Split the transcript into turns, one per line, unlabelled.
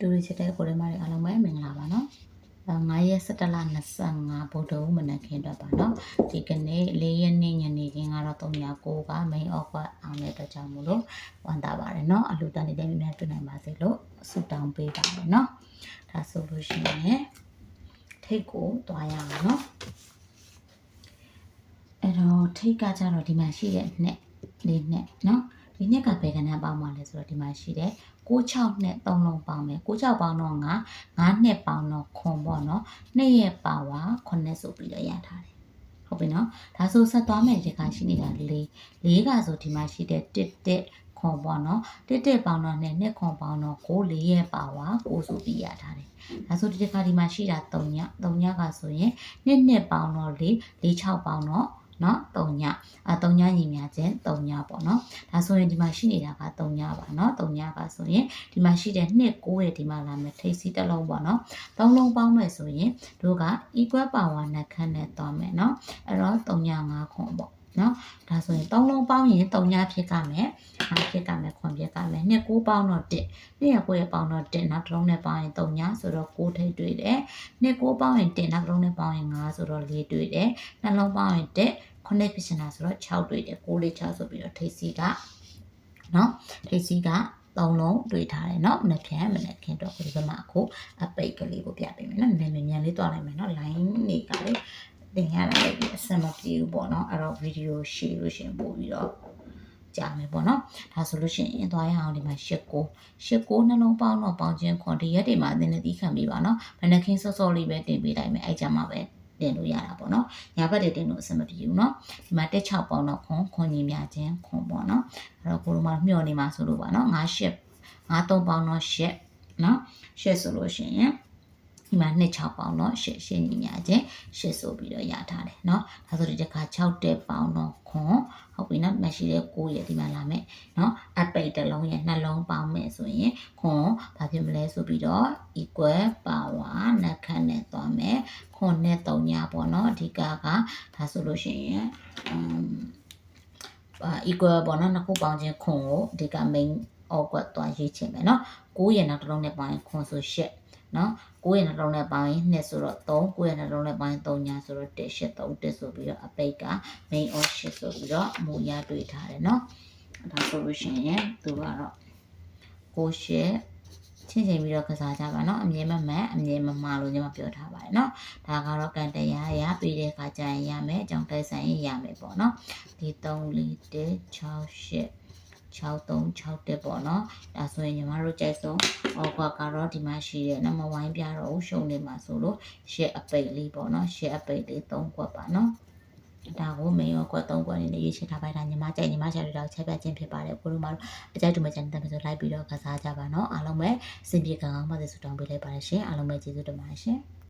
တူရီချစ်တဲ့ကိုရီမာတွေအားလုံးပဲမင်္ဂလာပါနော်9ရက်17လ25ဗုဒ္ဓဟူးမနက်ခင်းအတွက်ပါနော်ဒီကနေ့4ရက်နေ့ညနေခင်းကတော့309က main offer အောင်တဲ့အတွက်ကြောင့်မို့လို့ဝန်တာပါတယ်နော်အလူတန်နေတဲ့မြင်များတွေ့နိုင်ပါစေလို့ဆုတောင်းပေးပါတယ်နော်ဒါဆိုလို့ရှိရင်ထိတ်ကိုတွားရအောင်နော်အဲ့တော့ထိတ်ကကြတော့ဒီမှာရှိတဲ့နှစ်လေးနှစ်နော် ဒီနှစ်ကဘယ်ကဏ္ဍပေါင်းမှာလဲဆိုတော့ဒီမှာရှိတဲ့66နဲ့3လုံးပေါင်းမယ်66ပေါင်းတော့9 9နှစ်ပေါင်းတော့ခွန်ပေါ့နော်နှစ်ရဲ့ပါဝါ9ဆိုပြီးတော့ရထားတယ်ဟုတ်ပြီနော်ဒါဆိုဆက်သွားမယ်ဒီကရှိနေတာ၄၄ကဆိုဒီမှာရှိတဲ့1 1ခွန်ပေါ့နော်1 1ပေါင်းတော့နဲ့နှစ်ခွန်ပေါင်းတော့9 4ရဲ့ပါဝါ9ဆိုပြီးရထားတယ်ဒါဆိုဒီတစ်ခါဒီမှာရှိတာ3ည3ညကဆိုရင်နှစ်နှစ်ပေါင်းတော့4 4 6ပေါင်းတော့ နော်3ညအဲ3ညညီများခြင်း3ညပေါ့နော်ဒါဆိုရင်ဒီမှာရှိနေတာက3ညပါနော်3ညကဆိုရင်ဒီမှာရှိတဲ့နှစ်9ရဲ့ဒီမှာလာမယ်ထိပ်စီးတစ်လုံးပေါ့နော်3လုံးပေါင်းမယ်ဆိုရင်တို့က equal power နဲ့ခန့်နဲ့သွားမယ်နော်အဲ့တော့3ည5ခွန်ပေါ့ နော်ဒါဆိုရင်3လုံးပေါင်းရင်3ညဖြစ်ကမယ်ဟာဖြစ်ကမယ်ခွန်ဖြစ်ကမယ်နှစ်9ပေါင်းတော့1နှစ်ရ9ရဲ့ပေါင်းတော့1နောက်တစ်လုံးနဲ့ပေါင်းရင်3ညဆိုတော့9ထိပ်တွေ့တယ်နှစ်9ပေါင်းရင်1နောက်တစ်လုံးနဲ့ပေါင်းရင်5ဆိုတော့4တွေ့တယ်နှလုံးပေါင်းရင်1ခုနှစ်ဖြစ်နေတာဆိုတော့6တွေ့တယ်6လေး6ဆိုပြီးတော့ထိပ်စီကနော်ထိပ်စီကသုံးလုံးတွေ့ထားတယ်เนาะမနေ့ပြန်မနေ့ခင်တော့ဒီဘက်မှာအခုအပိတ်ကလေးကိုပြပေးမယ်เนาะနည်းနည်းမြန်လေးတွားလိုက်မယ်เนาะ line တွေကလေ တင်ရတာလည်းအဆင်မပြေဘူးပေါ့เนาะအဲ့တော့ဗီဒီယိုရှေ့လို့ရှရင်ပို့ပြီးတော့ကြာမယ်ပေါ့နော်ဒါဆိုလို့ရှိရင်သွားရအောင်ဒီမှာရှစ်ကိုရှစ်ကိုနှလုံးပေါင်းတော့ပေါင်းခြင်းခွန်ဒီရက်တွေမှာအသင်းနဲ့တီးခံပြီးပါနော်မနက်ခင်းစောစောလေးပဲတင်ပေးလိုက်မယ်အဲ့ကြမှာပဲတင်လို့ရတာပေါ့နော်ညာဘက်တွေတင်လို့အဆင်မပြေဘူးနော်ဒီမှာတက်6ပေါင်းတော့ခွန်ခွန်ကြီးများခြင်းခွန်ပေါ့နော်အဲ့တော့ကိုလိုမှာမျှော်နေမှာဆိုလို့ပါနော်9ရှစ်9 3ပေါင်းတော့ရှစ်နော်ရှစ်ဆိုလို့ရှိရင် ဒီမှာ2 6ပေါင်းတော့ရှစ်ရှစ်ညီညာခြင်းရှစ်ဆိုပြီးတော့ရထားတယ်เนาะဒါဆိုဒီတစ်ခါ6တက်ပေါင်းတော့ခွန်ဟုတ်ပြီเนาะမရှိတဲ့9ရဲ့ဒီမှာလာမယ်เนาะအပိတ်တစ်လုံးရဲ့နှလုံးပေါင်းမယ်ဆိုရင်ခွန်ဘာဖြစ်မလဲဆိုပြီးတော့ equal power နှက်ခတ်နဲ့သွားမယ်ခွန်နဲ့3ညပေါ့เนาะအဓိကကဒါဆိုလို့ရှိရင် um အာ equal ပေါ့နော်နှစ်ခုပေါင်းခြင်းခွန်ကိုအဓိက main အောက်ကွက်သွားရေးချင်မယ်နော်9ရဲ့နောက်တစ်လုံးနဲ့ပေါင်းရင်ခွန်ဆို8 နော်9ရဲ့နှလုံးနဲ့ပေါင်းရင်2ဆိုတော့3 9ရဲ့နှလုံးနဲ့ပေါင်းရင်3ညာဆိုတော့1 8 3 1ဆိုပြီးတော့အပိတ်က main on 8ဆိုပြီးတော့မူရတွေ့ထားတယ်နော်ဒါဆိုလို့ရှိရင်သူကတော့ကိုရှေချင်းချင်းပြီးတော့ကစားကြပါနော်အမြင်မမှန်အမြင်မမှားလို့ညီမပြောထားပါတယ်နော်ဒါကတော့ကန်တရားရပြီးတဲ့အခါကျရင်ရမယ်အကြောင်းတိုက်ဆိုင်ရင်ရမယ်ပေါ့နော်ဒီ3 4 6 8 6361ပေါ့နော်ဒါဆိုရင်ညီမတို့ကြိုက်ဆုံးဟောကွာကတော့ဒီမှာရှိတဲ့နမဝိုင်းပြတော့ရှုံနေမှာဆိုလို့ရှစ်အပိတ်လေးပေါ့နော်ရှစ်အပိတ်လေး3ကွက်ပါနော်ဒါကိုမင်းရောကွက်3ကွက်နေနေရေးချထားပိုက်တာညီမကြိုက်ညီမရှာရတော့ချက်ပြခြင်းဖြစ်ပါတယ်ကိုတို့မတို့အကြိုက်တူမချန်တဲ့ဆိုလိုက်ပြီးတော့ကစားကြပါနော်အားလုံးပဲအဆင်ပြေကောင်းကောင်းပါစေဆုတောင်းပေးလိုက်ပါတယ်ရှင်အားလုံးပဲကျေးဇူးတင်ပါတယ်ရှင်